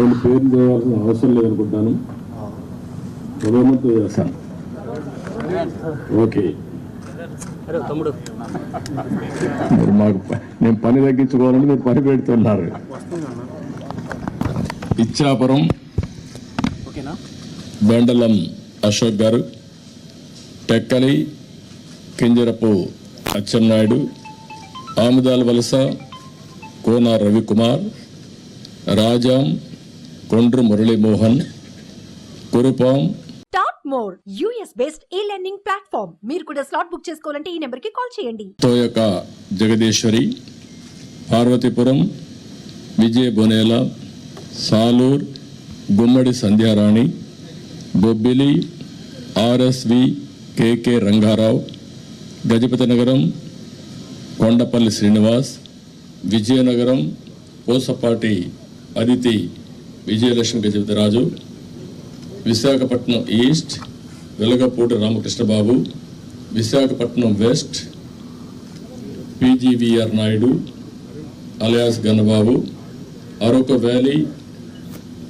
నేను పేరు చేయాల్సిన అవసరం లేదనుకుంటాను. చేస్తాను. ఓకే. మీరు మాకు నేను పని తగ్గించుకోవాలని మీరు పని పెడుతున్నారు. Ichchapuram బెండలం Ashok garu Tekkali Kinjarapu Atchannaidu Amadalavalasa Kona Ravikumar Rajam Kondru Muralimohan Kurupam. Top more US based e learning platform మీరు కూడా స్లాట్ బుక్ చేసుకోవాలంటే ఈ నెంబర్కి కాల్ చేయండి. Thoyaka Jagadeeswari Parvathipuram Vijaya Bonela Salur Gummadi Sandhyarani Bobbili RSV KK Rangarao Gajapathinagaram Kondapalli Srinivas Vizianagaram Pusapati Aditi. Vijayalakshmi Gajapathiraju Visakhapatnam east Velagapudi Ramakrishnababu Visakhapatnam west PGVR Naidu alias Gannababu Araku valley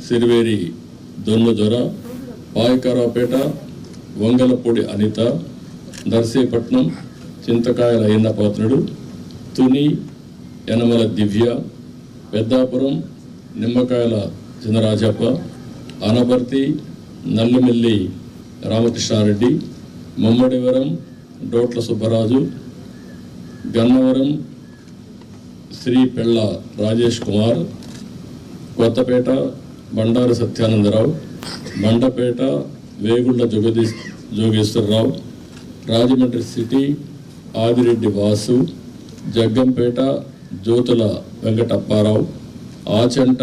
Siriveri Donnadora Payakaraopeta Vangalapudi Anitha Narsipatnam Chintakayala Ayyannapatrudu Tuni Yanamala Divya Peddapuram Nimmakayala Chinarajappa Anaparthi Nallimilli Ramakrishna Reddy Mummidivaram డోట్ల Subbaraju Gannavaram Shri Pella Rajesh Kumar Kothapeta Bandaru Satyanandarao Bandapeta Vegulla జోగదీ Jogeswararao Rajahmundry city Adireddy Vasu Jaggampeta Jyothula Venkatapparao Achanta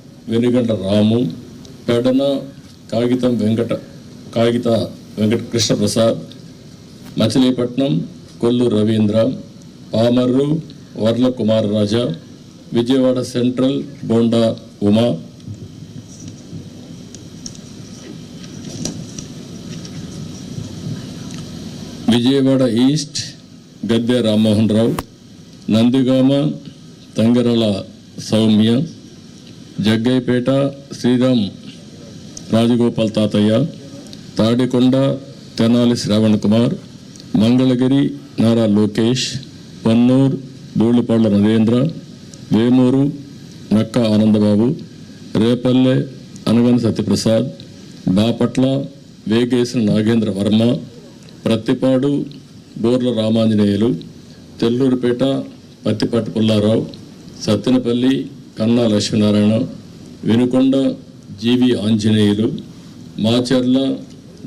వెనుగంట రాము పెడన కాగితం వెంకట కాగిత Venkata Krishnaprasad Machilipatnam Kollu Ravindra Pamarru Varla Kumar Raja Vijayawada central Bonda Uma. Vijayawada east Gadde Rammohan Rao Nandigama Tangirala Sowmya Jaggayyapeta Sriram Rajagopal తాతయ్య తాడికొండ తెనాలి శ్రావణ్ కుమార్ మంగళగిరి నారా లోకేష్ పన్నూర్ ధూళిపాళ్ళ నరేంద్ర వేమూరు నక్క ఆనందబాబు రేపల్లె అనగన సత్యప్రసాద్ బాపట్ల వేగేసిన నాగేంద్ర వర్మ ప్రత్తిపాడు బోర్ల Ramanjaneyulu తెల్లూరుపేట Pathipati Pullarao Sattenapalli Kanna Lakshminarayana Vinukonda GV Anjaneyulu Macherla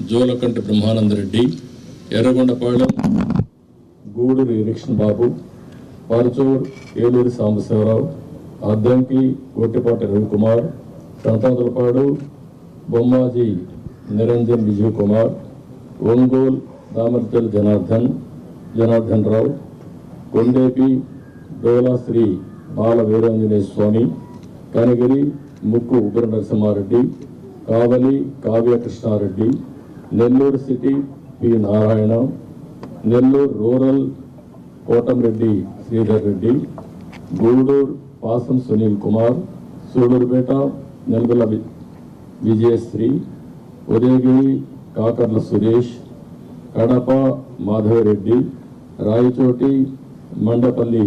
Julakanti Brahmanandareddy Yerragondapalem Gudur election Babu Parchur Eluri Sambasivarao Addanki Gottipati Ravikumar Santhanuthalapadu Bommaji Niranjan Vijay Kumar Ongole Damacharla Janardhan Janardhan Rao Kondapi Dolasri Bala Veeranjaneya Swamy Kanigiri Mukku Ugra Narasimhareddy Kavali Kavya Krishnareddy Nellore city P Narayana Nellore rural Kotamreddy Sridhar Reddy Gudur Pasam Sunil Kumar Sullurpeta నెల్గొల వి- Vijayasri Udayagiri Kakarla Suresh Kadapa Madhava Reddy Rayachoti Mandapalli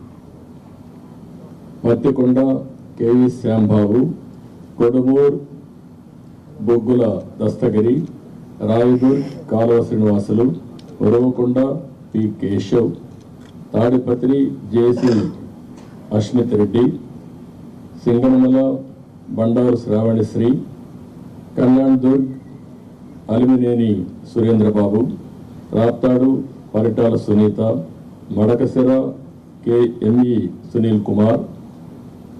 Pattikonda KV Shyambabu Kodumur Boggula Dastagiri Rayadurg Kaluva Srinivasulu Uravakonda P. Keshav Tadipatri JC Asmith Reddy Singanamala Bandaru Sravanisri Kalyandurg Alimineni Surendrababu Raptadu Paritala Sunitha Madakasira KME Sunil Kumar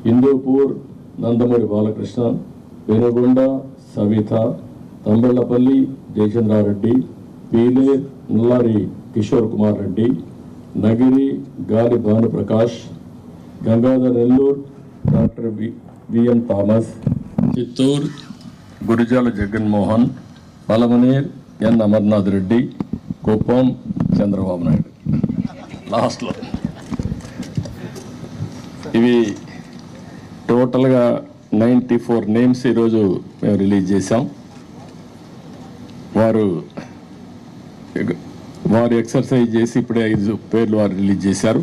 Hindupur Nandamuri Balakrishna Penukonda Savitha Thamballapalle Jayachandrareddy Pileru Nallari Kishore Kumar Reddy Nagari Gali Bhanuprakash Gangadhar Nellore doctor V- VM Thomas Chittoor Gurijala Jaganmohan Palamaner N Amarnath Reddy Kuppam Chandrababu Naidu. లాస్ట్లో. ఇవి టోటల్గా ninety four names ఈరోజు మేము release చేశాం. వారు వారు exercise చేసి ఇప్పుడే ఐదు పేర్లు వారు రిలీజ్ చేశారు.